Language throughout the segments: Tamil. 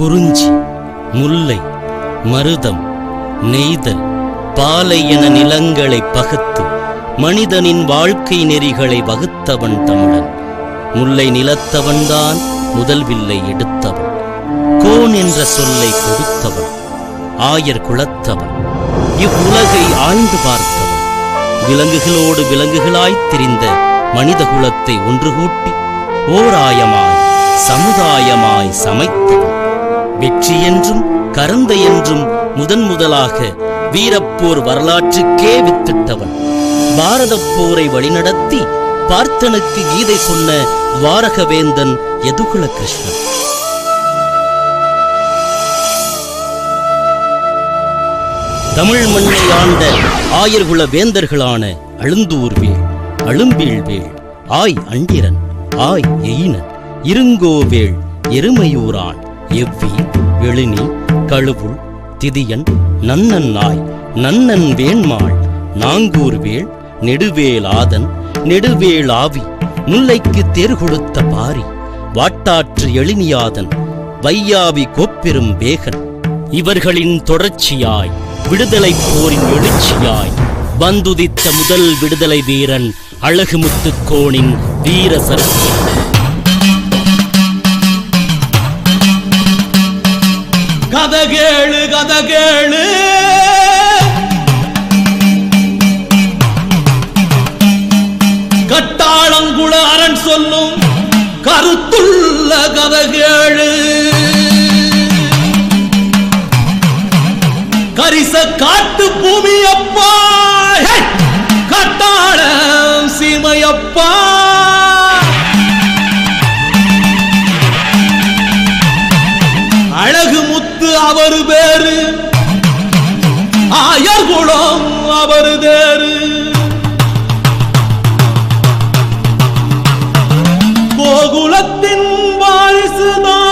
குறிஞ்சி முல்லை மருதம் நெய்தல் பாலை என நிலங்களை பகுத்து மனிதனின் வாழ்க்கை நெறிகளை வகுத்தவன் தமிழன். முல்லை நிலத்தவன்தான் முதல் வில்லை எடுத்தவன். கோன் என்ற சொல்லை கொடுத்தவன் ஆயர் குலத்தவன். இவ்வுலகை ஆழ்ந்து பார்த்தவன். விலங்குகளோடு விலங்குகளாய்த் திரிந்த மனித குலத்தை ஒன்று கூட்டி ஓராயமாய் சமுதாயமாய் சமைத்தவன். வெற்றி என்றும் கரந்தை என்றும் முதன் முதலாக வீரப்போர் வரலாற்றுக்கே வித்திட்டவன். பாரதப் போரை வழிநடத்தி பார்த்தனுக்கு கீதை சொன்ன துவாரகவேந்தன் எதுகுல கிருஷ்ணன் தமிழ் மண்ணை ஆண்ட ஆயர்குல வேந்தர்களான அழுந்தூர்வேள் அழும்பீழ்வேள் ஆய் அண்டிரன் ஆய் எயினன் இருங்கோவேள் எருமையூரான் எவ்வி எழினி கழுவுள் திதியன் நன்னன் நாய் நன்னன் வேண்மாள் நாங்கூர்வேள் நெடுவேலாதன் நெடுவேளாவி முல்லைக்கு தேர் கொடுத்த பாரி வாட்டாற்று எழினியாதன் வையாவி கோப்பெரும் வேகன். இவர்களின் தொடர்ச்சியாய் விடுதலை போரின் எழுச்சியாய் வந்துதித்த முதல் விடுதலை வீரன் அழகுமுத்துக்கோனின் வீர சரஸ்வதி. கதகேளு கதகேளு. கட்டாளங்குள அரண் சொல்லும் கருத்துள்ள கதகேளு. கரிச காட்டு பூமி அப்பா கட்டாள சீமையப்பா. அழகு முத்து அவரு பேரு. ஆயர்குளம் அவரு தேரு. கோகுலத்தின் வாரிசுதான்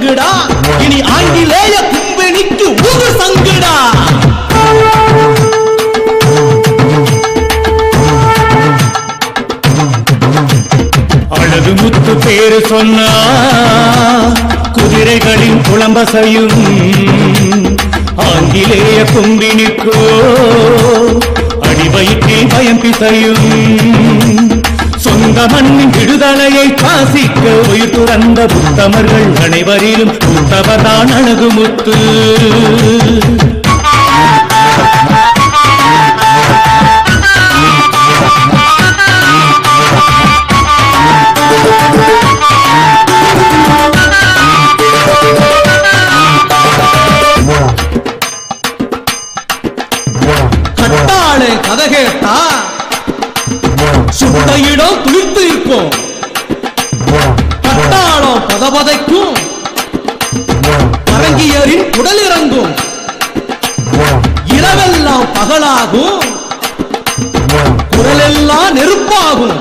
நெருப்பு இனி ஆங்கிலேய கும்பெனிக்கு ஊது சங்குடா? அழகு முத்து பேரு சொன்னா குதிரைகளின் புலம்பசையும் ஆங்கிலேய கும்பினிக்கோ அடிவயிற்றில் பயம் பிசையும் சொந்த மண்ணின் விடுதலையை பாசிக்க உயிர் துறந்த புத்தமர்கள் அனைவரிலும் புத்தவதான் அழகு முத்து சுட்ட இடம் துளிர்த்து இருக்கும். பட்டாளம் பதபதைக்கும். அரங்கியரின் உடல் இறங்கும். இரவெல்லாம் பகலாகும். குரலெல்லாம் நெருப்பாகும்.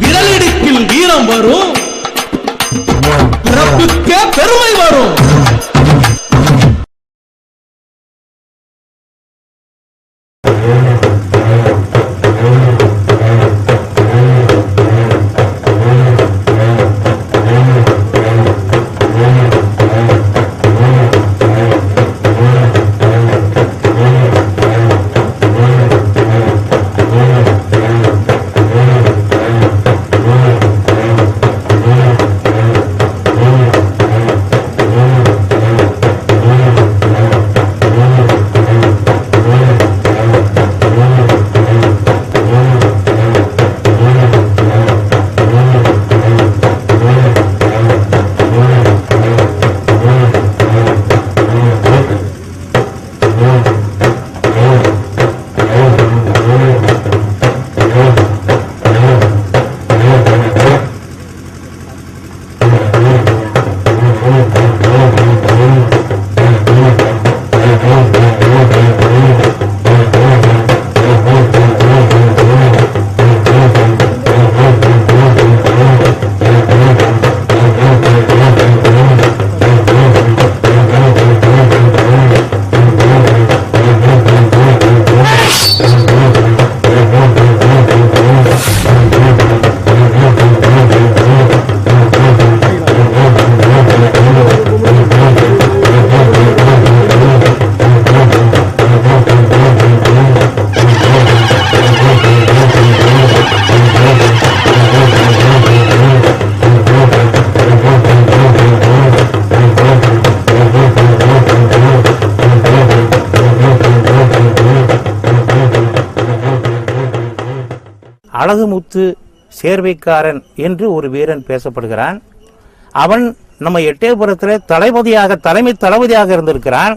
விரலிடுக்கில் வீரம் வரும். பிறப்புக்கே பெருமை வரும். அழகுமுத்து சேர்வைக்காரன் என்று ஒரு வீரன் பேசப்படுகிறான். அவன் நம்ம எட்டயபுரத்தில் தளபதியாக தலைமை தளபதியாக இருந்திருக்கிறான்.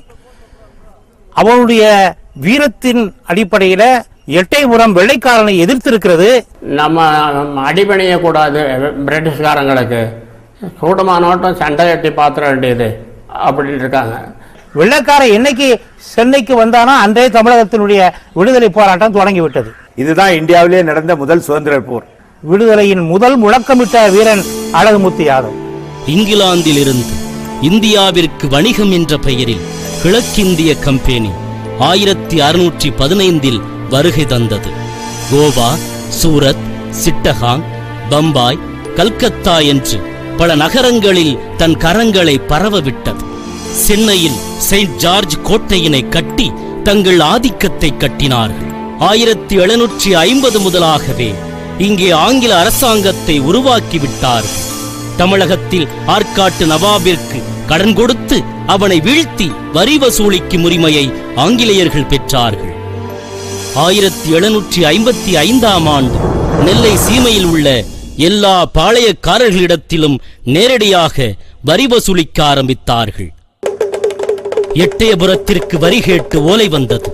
அவனுடைய வீரத்தின் அடிப்படையில எட்டயபுரம் வெள்ளைக்காரனை எதிர்த்திருக்கிறது. நம்ம அடிபணிய கூடாது பிரிட்டிஷ்காரங்களுக்கு. கூட்டமான நோட்டம் சண்டை கட்டி பாத்திர வேண்டியது அப்படின்னு இருக்காங்க. வெள்ளைக்காரன் என்னைக்கு சென்னைக்கு வந்தானோ அன்றே தமிழகத்தினுடைய விடுதலை போராட்டம் தொடங்கிவிட்டது. இதுதான் இந்தியாவிலே நடந்த முதல் சுதந்திர போர். விடுதலையின் முதல் முழக்கமிட்ட வீரன் அழகுமுத்து யாதவ். இங்கிலாந்திலிருந்து இந்தியாவிற்கு வணிகம் என்ற பெயரில் கிழக்கிந்திய கம்பெனி ஆயிரத்தி அறுநூற்றி பதினைந்தில் வருகை தந்தது. கோவா சூரத் சிட்டகாங் பம்பாய் கல்கத்தா என்று பல நகரங்களில் தன் கரங்களை பரவவிட்டது. சென்னையில் செயின்ட் ஜார்ஜ் கோட்டையினை கட்டி தங்கள் ஆதிக்கத்தை கட்டினார்கள். ஆயிரத்தி எழுநூற்றி ஐம்பது முதலாகவே இங்கே ஆங்கில அரசாங்கத்தை உருவாக்கிவிட்டார்கள் தமிழகத்தில் ஆற்காட்டு நவாபிற்கு கடன் கொடுத்து அவனை வீழ்த்தி வரி வசூலிக்கும் உரிமையை ஆங்கிலேயர்கள் பெற்றார்கள். ஆயிரத்தி எழுநூற்றி ஐம்பத்தி ஐந்தாம் ஆண்டு நெல்லை சீமையில் உள்ள எல்லா பாளையக்காரர்களிடத்திலும் நேரடியாக வரி வசூலிக்க ஆரம்பித்தார்கள். எட்டயபுரத்திற்கு வரி கேட்டு ஓலை வந்தது.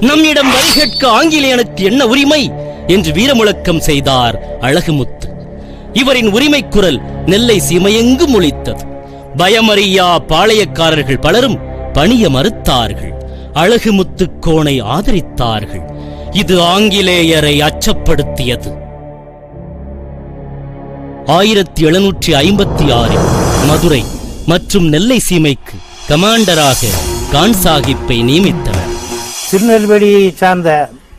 நம்மிடம் வரி கேட்க ஆங்கிலேயனுக்கு என்ன உரிமை? என்று வீரமுழக்கம் செய்தார் அழகுமுத்து. இவரின் உரிமை குரல் நெல்லை சீமையெங்கும் ஒழித்தது பயமறியா பாளையக்காரர்கள் பலரும் பணிய மறுத்தார்கள். அழகுமுத்து கோனை ஆதரித்தார்கள். இது ஆங்கிலேயரை அச்சப்படுத்தியது. ஆயிரத்தி எழுநூற்றி ஐம்பத்தி ஆறில் மதுரை மற்றும் நெல்லை சீமைக்கு கமாண்டராக கான் சாஹிப்பை நியமித்தனர். திருநெல்வேலியை சார்ந்த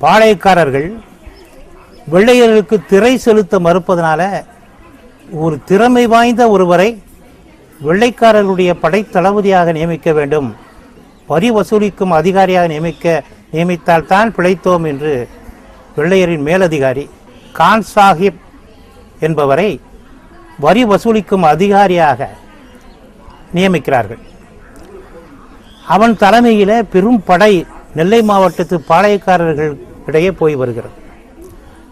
பாளையக்காரர்கள் வெள்ளையர்களுக்கு திரை செலுத்த மறுப்பதனால ஒரு திறமை வாய்ந்த ஒருவரை வெள்ளைக்காரர்களுடைய படைத்தளபதியாக நியமிக்க வேண்டும். வரி வசூலிக்கும் அதிகாரியாக நியமிக்க நியமித்தால் தான் பிழைத்தோம் என்று வெள்ளையரின் மேலதிகாரி கான் சாஹிப் என்பவரை வரி வசூலிக்கும் அதிகாரியாக நியமிக்கிறார்கள். அவன் தலைமையில் பெரும் படை நெல்லை மாவட்டத்து பாளையக்காரர்கள் இடையே போய் வருகிறது.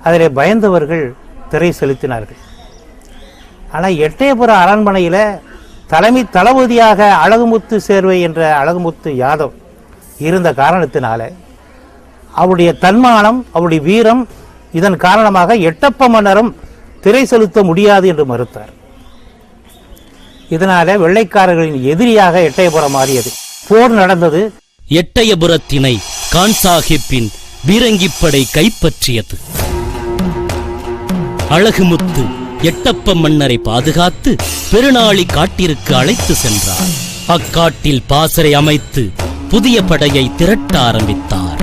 அதில் பயந்தவர்கள் திரை செலுத்தினார்கள். ஆனால் எட்டயபுர அரண்மனையில் தலைமை தளபதியாக அழகுமுத்து சேர்வை என்ற அழகுமுத்து யாதவ் இருந்த காரணத்தினால அவருடைய தன்மானம் அவருடைய வீரம் இதன் காரணமாக எட்டப்ப மன்னரும் திரை செலுத்த முடியாது என்று மறுத்தார். இதனால வெள்ளைக்காரர்களின் எதிரியாக எட்டயபுரம் மாறியது. போர் நடந்தது. எட்டயபுரத்தினை கான் சாஹிப்பின் பீரங்கிப்படை கைப்பற்றியது. அழகுமுத்து எட்டப்ப மன்னரை பாதுகாத்து பெருநாளி காட்டிற்கு அழைத்து சென்றார். அக்காட்டில் பாசறை அமைத்து புதிய படையை திரட்ட ஆரம்பித்தார்.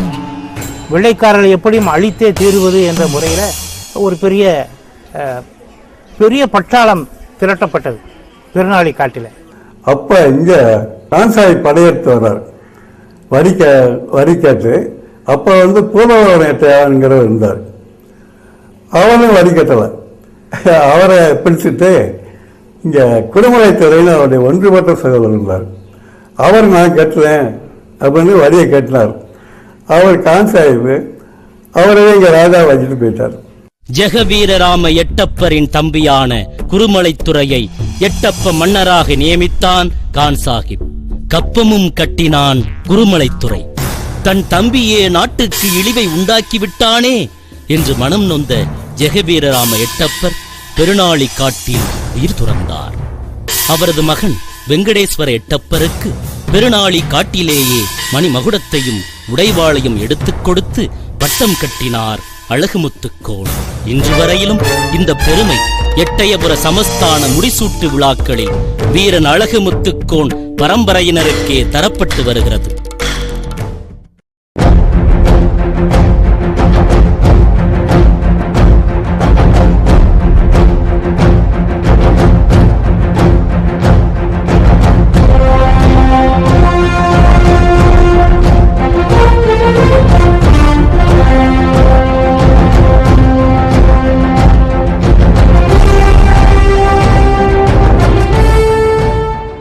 வெள்ளைக்காரர்களை எப்படியும் அழித்தே தீருவது என்ற முறையில் ஒரு பெரிய அஹ், பெரிய பட்டாளம் திரட்டப்பட்டது திருநாளி காட்டில். அப்ப இங்க படையெடுத்து வர்றார். வரி கே வரி கேட்டு அப்போ வந்து பூர்வவரங்கிறவர் இருந்தார். அவரும் வரி கட்டலை. அவரை பிடிச்சிட்டு இங்கே குடுமலைத்துறைன்னு அவருடைய ஒன்றுபட்ட சகோதரர் இருந்தார். அவர் நான் கட்டுறேன் அப்படின்னு வரியை கட்டினார். அவர் கான்சாஹிப் அவரவே இங்க ராஜா வச்சுட்டு போயிட்டார். ஜெகவீரராம எட்டப்பரின் தம்பியான குருமலைத்துறையை எட்டப்ப மன்னராக நியமித்தான் கான் சாஹிப். கப்பமும் கட்டினான் குருமலைத்துறை தன் தம்பியே நாட்டுக்கு இழிவை உண்டாக்கி விட்டானே என்று மனம் நொந்த ஜெகவீரராம எட்டப்பர் பெருநாளி காட்டில் உயிர் துறந்தார். அவரது மகன் வெங்கடேஸ்வர எட்டப்பருக்கு பெருநாளி காட்டிலேயே மணிமகுடத்தையும் உடைவாளையும் எடுத்துக் கொடுத்து பட்டம் கட்டினார் அழகுமுத்துக்கோள். இன்று வரையிலும் இந்த பெருமை எட்டயபுர சமஸ்தான முடிசூட்டு விழாக்களில் வீரன் அழகு முத்துக்கோன் பரம்பரையினருக்கே தரப்பட்டு வருகிறது.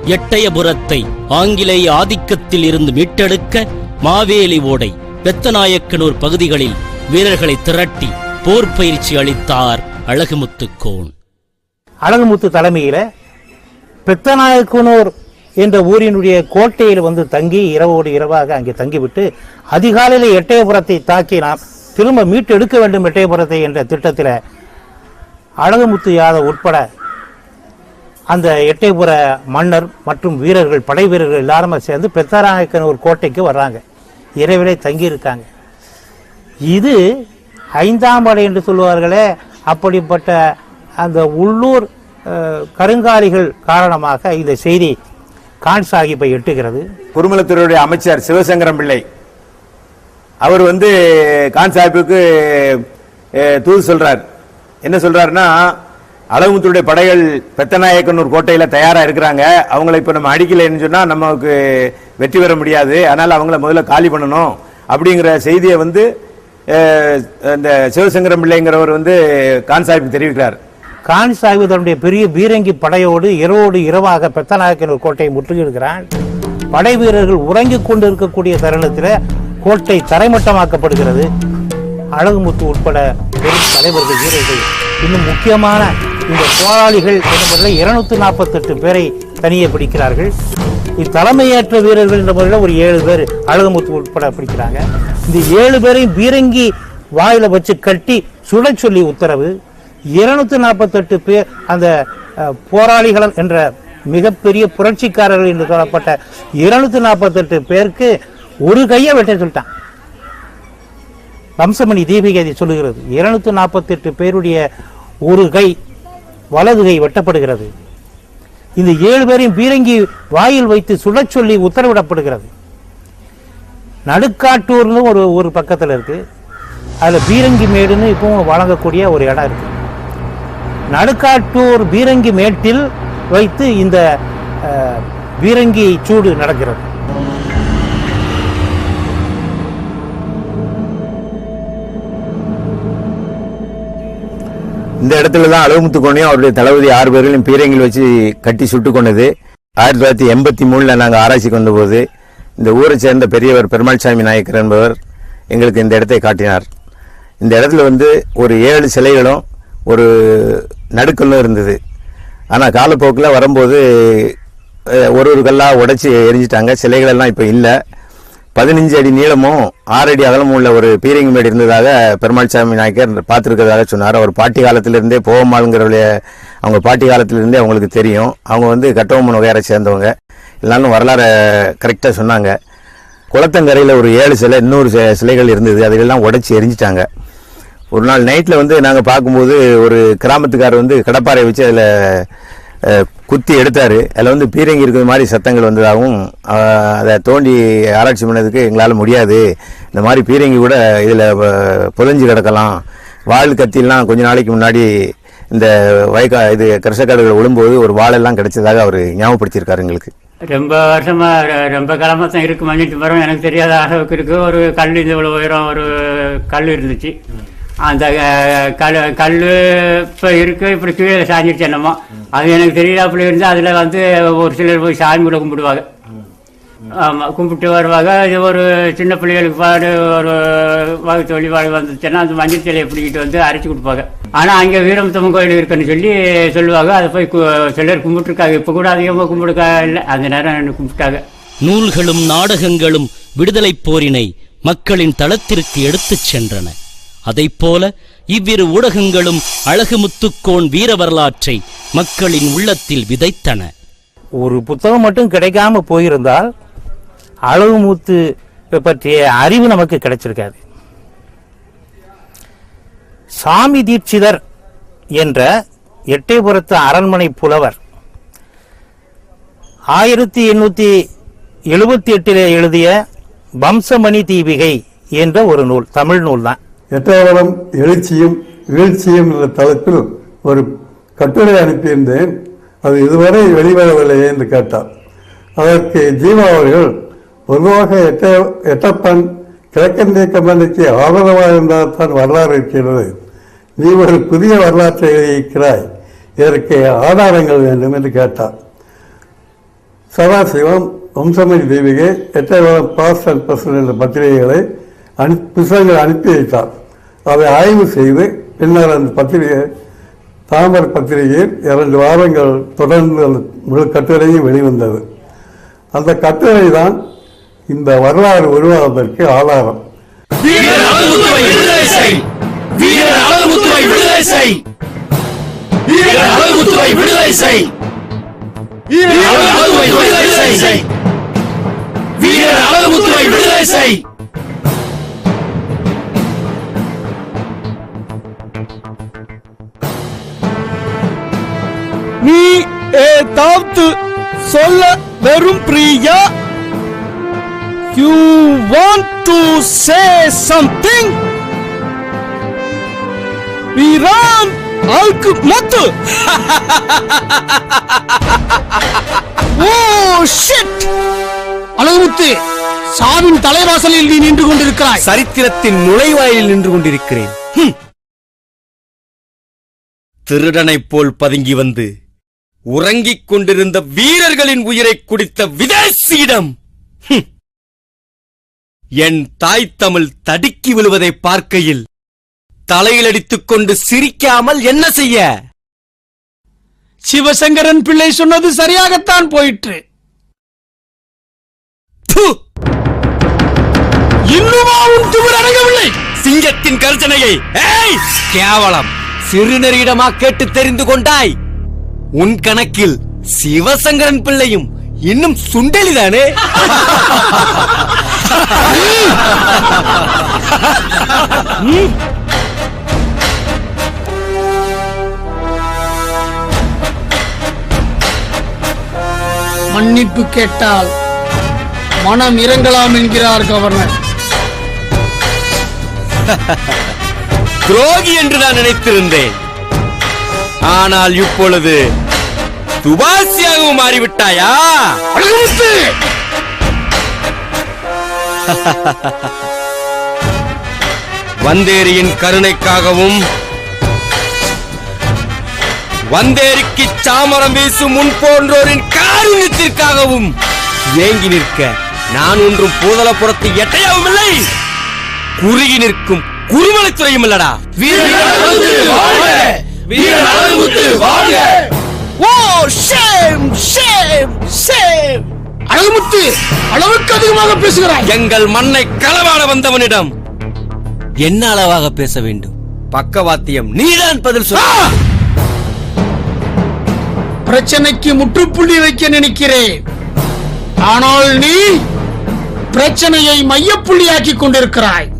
எட்டயபுரத்தை ஆங்கிலேய ஆதிக்கத்தில் இருந்து மீட்டெடுக்க மாவேலி ஓடை பெத்தநாயக்கனூர் பகுதிகளில் வீரர்களை திரட்டி போர் பயிற்சி அளித்தார் அழகுமுத்துக்கோன். அழகுமுத்து தலைமையில பெத்தநாயக்கனூர் என்ற ஊரினுடைய கோட்டையில் வந்து தங்கி இரவோடு இரவாக அங்கே தங்கிவிட்டு அதிகாலையில் எட்டயபுரத்தை தாக்கி நாம் திரும்ப மீட்டு எடுக்க வேண்டும் எட்டயபுரத்தை என்ற திட்டத்தில் அழகுமுத்து யாதவ் உட்பட அந்த எட்டயபுர மன்னர் மற்றும் வீரர்கள் படை வீரர்கள் எல்லாருமே சேர்ந்து பெத்தநாயக்கனூர் கோட்டைக்கு வர்றாங்க. இரவிலே தங்கியிருக்காங்க. இது ஐந்தாம் படை என்று சொல்லுவார்களே அப்படிப்பட்ட அந்த உள்ளூர் கருங்காலிகள் காரணமாக இந்த செய்தி கான் சாஹிப்பை எட்டுகிறது. குருமலத்துறையுடைய அமைச்சர் சிவசங்கரம் பிள்ளை அவர் வந்து கான் சாஹிப்புக்கு தூது சொல்றார். என்ன சொல்றாருன்னா அழகுமுத்துடைய படைகள் பெத்தநாயக்கனூர் கோட்டையில் தயாராக இருக்கிறாங்க. அவங்கள இப்போ நம்ம அடிக்கலைன்னு சொன்னால் நமக்கு வெற்றி பெற முடியாது. அதனால் அவங்கள முதல்ல காலி பண்ணணும் அப்படிங்கிற செய்தியை வந்து இந்த சிவசங்கரம் பிள்ளைங்கிறவர் வந்து கான் சாஹிப் தெரிவிக்கிறார். கான் சாஹிப் தன்னுடைய பெரிய பீரங்கி படையோடு இரவோடு இரவாக பெத்தநாயக்கனூர் கோட்டையை முற்றுகிடுகிறான் படை வீரர்கள் உறங்கிக் கொண்டு இருக்கக்கூடிய தருணத்தில் கோட்டை தரைமட்டமாக்கப்படுகிறது. அழகுமுத்து உட்பட பெரும் தலைவர்கள் வீரர்கள் இன்னும் முக்கியமான இந்த போராளிகள் என்ற முறையில் இருநூத்தி நாற்பத்தெட்டு பேரை தனியே பிடிக்கிறார்கள். இத்தலைமையேற்ற வீரர்கள் என்ற முறையில் ஒரு ஏழு பேர் அழகுமுத்து உட்பட பிடிக்கிறாங்க. இந்த ஏழு பேரையும் பீரங்கி வாயில வச்சு கட்டி சுட சொல்லி உத்தரவு. இருநூத்தி நாற்பத்தெட்டு பேர் அந்த அஹ், போராளிகள் என்ற மிகப்பெரிய புரட்சிக்காரர்கள் என்று சொல்லப்பட்ட இருநூத்தி நாற்பத்தெட்டு பேருக்கு ஒரு கையை வெட்ட சொல்லிட்டான். வம்சமணி தீபிகை சொல்லுகிறது. இருநூத்தி நாற்பத்தெட்டு பேருடைய ஒரு கை வலது கை வெட்டப்படுகிறது. இந்த ஏழு பேரையும் பீரங்கி வாயில் வைத்து சுடச் சொல்லி உத்தரவிடப்படுகிறது. நடுக்காட்டூர்னு ஒரு ஒரு பக்கத்தில் இருக்கு. அதில் பீரங்கி மேடுன்னு இப்பவும் வழங்கக்கூடிய ஒரு இடம் இருக்கு. நடுக்காட்டூர் பீரங்கி மேட்டில் வைத்து இந்த பீரங்கி சூடு நடக்கிறது. இந்த இடத்துல தான் அழகுமுத்து கோணையும் அவருடைய தளபதி ஆறு பேர்களையும் பீரங்கில் வச்சு கட்டி சுட்டு கொண்டது ஆயிரத்தி தொள்ளாயிரத்தி எண்பத்தி மூணில் நாங்கள் ஆராய்ச்சிக்கு வந்தபோது இந்த ஊரை சேர்ந்த பெரியவர் பெருமாள்சாமி நாயக்கர் என்பவர் எங்களுக்கு இந்த இடத்தை காட்டினார். இந்த இடத்துல வந்து ஒரு ஏழு சிலைகளும் ஒரு நடுக்கல்லும் இருந்தது. ஆனால் காலப்போக்கில் வரும்போது ஒரு ஒரு கல்லாக உடைச்சி எரிஞ்சிட்டாங்க. சிலைகளெல்லாம் இப்போ இல்லை. பதினஞ்சு அடி நீளமும் ஆறு அடி அகலமும் உள்ள ஒரு பீரங்கி மேடு இருந்ததாக பெருமாள்சாமி நாயக்கர் பார்த்துருக்கிறதாக சொன்னார். அவர் பாட்டி காலத்திலிருந்தே போவம்மாளுங்கிறவளைய அவங்க பாட்டி காலத்திலிருந்தே அவங்களுக்கு தெரியும். அவங்க வந்து கட்டபொம்மன் வகையரை சேர்ந்தவங்க. எல்லாரும் வரலாறை கரெக்டாக சொன்னாங்க. குளத்தங்கரையில் ஒரு ஏழு சிலை இன்னொரு சிலைகள் இருந்தது. அதிலெல்லாம் உடச்சி எரிஞ்சிட்டாங்க. ஒரு நாள் நைட்டில் வந்து நாங்கள் பார்க்கும்போது ஒரு கிராமத்துக்காரர் வந்து கடப்பாறை வச்சு அதில் குத்தி எடுத்தார். அதில் வந்து பீரங்கி இருக்கிற மாதிரி சத்தங்கள் வந்ததாகவும் அதை தோண்டி ஆராய்ச்சி பண்ணதுக்கு எங்களால் முடியாது. இந்த மாதிரி பீரங்கி கூட இதில் புதஞ்சு கிடக்கலாம். வாழ் கத்திலாம் கொஞ்ச நாளைக்கு முன்னாடி இந்த வயக்கா இது கிருஷக்காடுகள் விழும்போது ஒரு வாளெல்லாம் கிடைச்சதாக அவர் ஞாபகப்படுத்தியிருக்காரு எங்களுக்கு. ரொம்ப வருஷமா ரொம்ப காலமாக தான் இருக்கு மஞ்சள் மரம் எனக்கு தெரியாத அளவுக்கு இருக்கு. ஒரு கல் இந்த இவ்வளோ உயரம் ஒரு கல் இருந்துச்சு. அந்த கல் கல் இப்போ இருக்கு இப்படி கீழே சாஞ்சிருச்சு என்னமோ. அது எனக்கு தெரியல அப்படி இருந்து அதில் வந்து ஒரு சிலர் போய் சாமி கூட கும்பிடுவாங்க. ஆமாம் கும்பிட்டு வருவாங்க. இது ஒரு சின்ன பிள்ளைகளுக்கு பாடு ஒரு வகுத்து வழிபாடு வந்துச்சுன்னா அந்த மஞ்சள் சிலையை பிடிக்கிட்டு வந்து அரைச்சி கொடுப்பாங்க. ஆனால் அங்கே வீரமுத்தம்மன் கோயில் இருக்குன்னு சொல்லி சொல்லுவாங்க. அதை போய் கு- சிலர் கும்பிட்டுருக்காங்க. இப்போ கூட அதிகமாக கும்பிடுக்கா இல்லை. அந்த நேரம் கும்பிட்டாங்க. நூல்களும் நாடகங்களும் விடுதலை போரினை மக்களின் தளத்திற்கு எடுத்துச் சென்றன. அதைப்போல இவ்விரு ஊடகங்களும் அழகுமுத்துக்கோன் வீர வரலாற்றை மக்களின் உள்ளத்தில் விதைத்தன. ஒரு புத்தகம் மட்டும் கிடைக்காம போயிருந்தால் அழகுமுத்து பற்றிய அறிவு நமக்கு கிடைச்சிருக்காது. சாமி தீட்சிதர் என்ற எட்டயபுரத்து அரண்மனை புலவர் ஆயிரத்தி எண்ணூத்தி எழுபத்தி எட்டிலே எழுதிய வம்சமணி தீபிகை என்ற ஒரு நூல் தமிழ் நூல் தான் எட்டயபுரம் எழுச்சியும் வீழ்ச்சியும் என்ற தலைப்பில் ஒரு கட்டுரை அனுப்பியிருந்தேன். அது இதுவரை வெளிவரவில்லையே என்று கேட்டார். அதற்கு ஜீவா அவர்கள் பொதுவாக எட்ட எட்டப்பன் கிழக்கிந்திய கம்பெனிக்கு ஆதரவாக இருந்தால் தான் வரலாறு இருக்கிறது. நீ ஒரு புதிய வரலாற்றை எழுதியிருக்கிறாய். இதற்கு ஆதாரங்கள் வேண்டும் என்று கேட்டார். சதாசிவம் வம்சமணி தேவிகை எட்டயபுரம் பாஸ்ட் அண்ட் பர்சன் என்ற பத்திரிகைகளை அனு புத்தகங்கள் அனுப்பி வைத்தார். அதை ஆய்வு செய்து பின்னர் அந்த பத்திரிகை தாமரை பத்திரிகையில் இரண்டு வாரங்கள் தொடர்ந்து அந்த முழு கட்டுரையும் வெளிவந்தது. அந்த கட்டுரை தான் இந்த வரலாறு உருவாவதற்கு ஆதாரம். விடுதலை செய். ஏதாவது சொல்ல வெறும் Priya? You want to say something Veyron அல்கு மத்து. ஓ ஷிட் அழகுமுத்து சாவின் தலைவாசலில் நீ நின்று கொண்டிருக்கிறாய். சரித்திரத்தின் நுழைவாயில் நின்று கொண்டிருக்கிறேன். திருடனைப் போல் பதுங்கி வந்து உறங்கிக் கொண்டிருந்த வீரர்களின் உயிரை குடித்த விதேசியிடம். என் தாய் தமிழ் தடுக்கி விழுவதை பார்க்கையில் தலையில் அடித்துக் கொண்டு சிரிக்காமல் என்ன செய்ய? சிவசங்கரன் பிள்ளை சொன்னது சரியாகத்தான் போயிற்று. இன்னுமா உன் திமிர் அடங்கவில்லை? சிங்கத்தின் கர்ஜனையை ஏய் கேவலம். சிறுநரியிடமா கேட்டு தெரிந்து கொண்டாய். உன் கணக்கில் சிவசங்கரன் பிள்ளையும் இன்னும் சுண்டலிதானே? மன்னிப்பு கேட்டால் மனம் இறங்கலாம் என்கிறார் கவர்னர். துரோகி என்று நான் நினைத்திருந்தேன். ஆனால் இப்பொழுது துபாசியாகவும் மாறிவிட்டாயா? வந்தேரியின் கருணைக்காகவும் வந்தேரிக்கு சாமரம் வீசும் முன் போன்றோரின் காருண்யத்திற்காகவும் ஏங்கி நிற்க நான் ஒன்றும் பூதலப்புறத்து எட்டையாவும் இல்லை. குறுகி நிற்கும் குருமலைத்துறையும் இல்லடா. அழகுமுத்து வாழ்க! ஓ ஷேம் ஷேம் ஷேம். அழகுமுத்து அளவுக்கு அதிகமாக பேசுகிறாய். எங்கள் மண்ணை களவாட வந்தவனிடம் என்ன அளவாக பேச வேண்டும்? பக்கவாத்தியம் நீதான் பதில் சொல்ல பிரச்சனைக்கு முற்றுப்புள்ளி வைக்க நினைக்கிறேன். ஆனால் நீ பிரச்சனையை மையப்புள்ளியாக்கிக் கொண்டிருக்கிறாய்.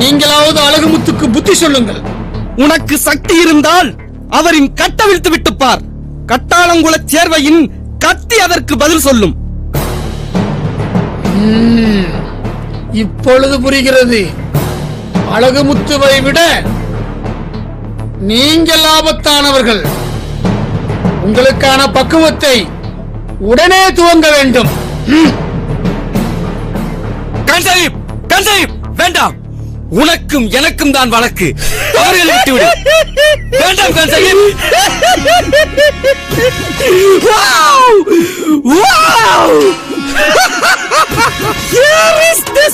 நீங்களாவது அழகுமுத்துக்கு புத்தி சொல்லுங்கள். உனக்கு சக்தி இருந்தால் அவரின் கட்டவிழ்த்து விட்டு பார். கட்டாளங்குளச் சேர்வையின் கத்தி அதற்கு பதில் சொல்லும். இப்பொழுது புரிகிறது. அழகுமுத்துவை விட நீங்கள் ஆபத்தானவர்கள். உங்களுக்கான பக்குவத்தை உடனே துவங்க வேண்டும். கன்சீப் கன்சீப் வேண்டாம். உனக்கும் எனக்கும் தான் வழக்கு. அவர்களை விட்டுவிடு. வேண்டாம் கன்சீப் Here is the!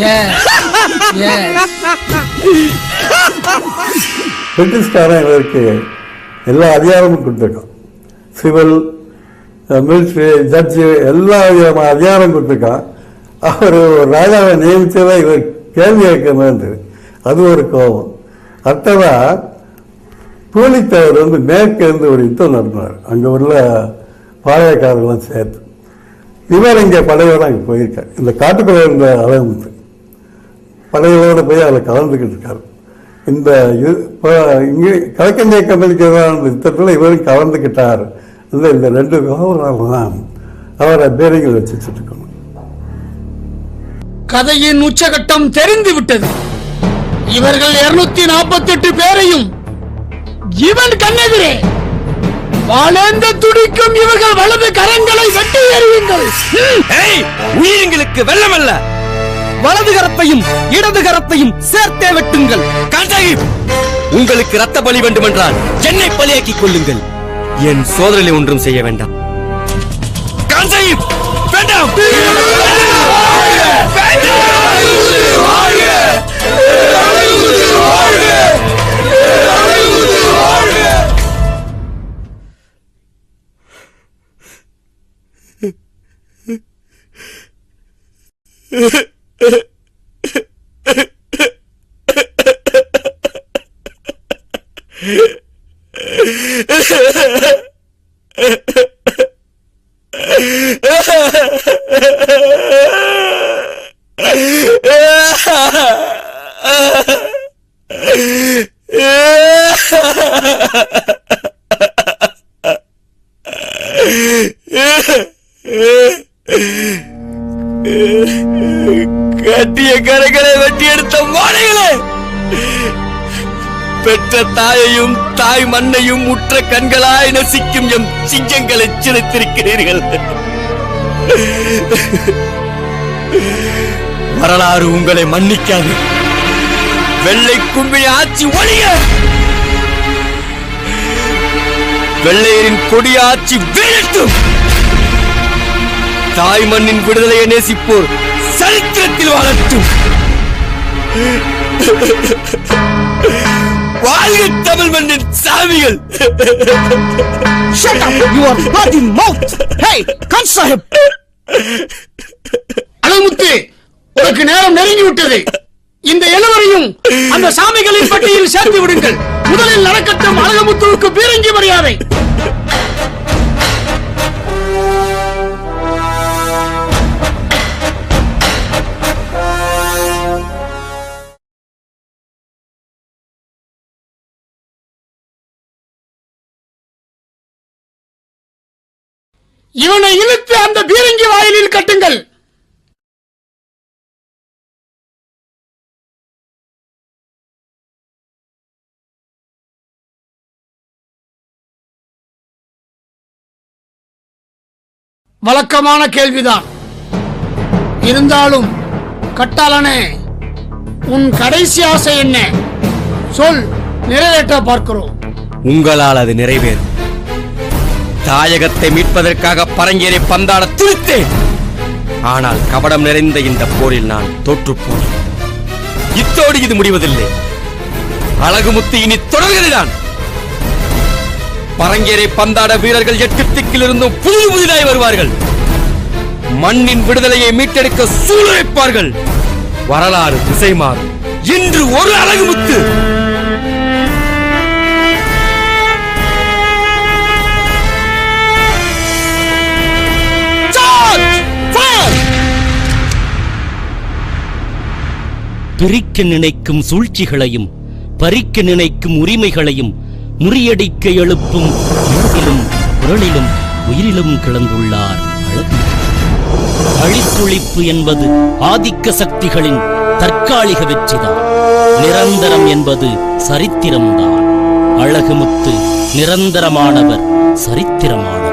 Yes, yes. எல்லா அதிகாரமும் கொடுத்துருக்கான். சிவில் மிலிட்ரி ஜட்ஜு எல்லா விதமான அதிகாரம் கொடுத்துருக்கான். அவர் ஒரு ராஜாவை நியமித்ததை இவர் கேள்வி கேட்க அது ஒரு கோபம். அடுத்ததா பூலித்தேவர் வந்து மேற்கேந்து ஒரு யுத்தம் நடத்தினார். அங்கே உள்ள பாளையக்காரர்கள்லாம் சேர்த்து. இவர் இங்கே படையோடு அங்கே போயிருக்கார். இந்த காட்டுக்குள்ளே இருந்த அழகுமுத்து. படைகளோடு போய் அதில் கலந்துக்கிட்டு இருக்கார். இந்த இது- இப்போ இங்கே கிழக்கிந்திய கம்பெனிக்கு எதிரான யுத்தத்தில் இவரும் கலந்துக்கிட்டார். இந்த இந்த ரெண்டு கோபுரம் தான் அவரை பேரிகள் வச்சுட்டு இருக்கணும் கதையின் உச்சகட்டம் தெரிந்து விட்டது. இவர்கள் 248 பேரையும் இவன் கண்ணெதிரே. வாழேந்த துடிக்கும் இவர்கள் வலது கரங்களை வெட்டி எறியுங்கள். உயிரிங்களுக்கு வெள்ளமல்ல. வலது கரத்தையும் இடது கரத்தையும் சேர்த்தே வெட்டுங்கள். கன்சாஹிப் உங்களுக்கு ரத்த பலி வேண்டுமென்றால் என்னை பலியாக்கிக் கொள்ளுங்கள். என் சோதனை ஒன்றும் செய்ய வேண்டாம்! கன்சாஹிப் வீரம் கட்டிய கரைகளை வெட்டி எடுத்த மாலைகளே! பெற்ற தாயையும் தாய் மண்ணையும் உற்ற கண்களாய் நசிக்கும் எம் சிங்கங்களை சிரித்திருக்கிறீர்கள். வரலாறு உங்களை மன்னிக்காது. வெள்ளை கும்பி ஆட்சி ஒழிய! வெள்ளையரின் கொடி ஆட்சி வீழட்டும் தாய் மண்ணின் விடுதலையை நேசிப்போர் சரித்திரத்தில் வாழட்டும் வாழ்க தமிழ் மண்ணின் சாமிகள். Shut up, your bloody mouth! Hey, Kansahib! Alagumuthu உனக்கு நேரம் நெருங்கி விட்டது இந்த எழுவரையும் அந்த சாமிகளின் பட்டியலில் சேர்த்து விடுங்கள். முதலில் நடக்கட்டும் அழகமுத்துவுக்கு பீரங்கி மரியாதை. இவனை இழுத்து அந்த பீரங்கி வாயிலில் கட்டுங்கள். வழக்கமான கேள்விதான். இருந்தாலும் கட்டாளனே உன் கடைசி ஆசை என்ன? சொல் நிறைவேற்ற பார்க்கிறோம். உங்களால் அது நிறைவேறும். தாயகத்தை மீட்பதற்காக பரங்கேறி பந்தாட திருத்தேன். ஆனால் கபடம் நிறைந்த இந்த போரில் நான் தோற்றுப் போனேன். இத்தோடு இது முடிவதில்லை. அழகுமுத்து இனி தொடர்கிறதான் பரங்கேரை பந்தாட வீரர்கள் எட்டு திக்கிலிருந்தும் புது புதிதாய் வருவார்கள். மண்ணின் விடுதலையை மீட்டெடுக்க சூழலைப்பார்கள் வரலாறு திசை மாறும். இன்று ஒரு அழகு முத்து. பிரிக்க நினைக்கும் சூழ்ச்சிகளையும் பறிக்க நினைக்கும் உரிமைகளையும் முறியடிக்க எழுப்பும் உணர்விலும் குரலிலும் உயிரிலும் கிளந்துள்ளார் அழகு. என்பது ஆதிக்க சக்திகளின் தற்காலிக வெற்றிதான். நிரந்தரம் என்பது சரித்திரம்தான். அழகுமுத்து நிரந்தரமானவர் சரித்திரமானவர்.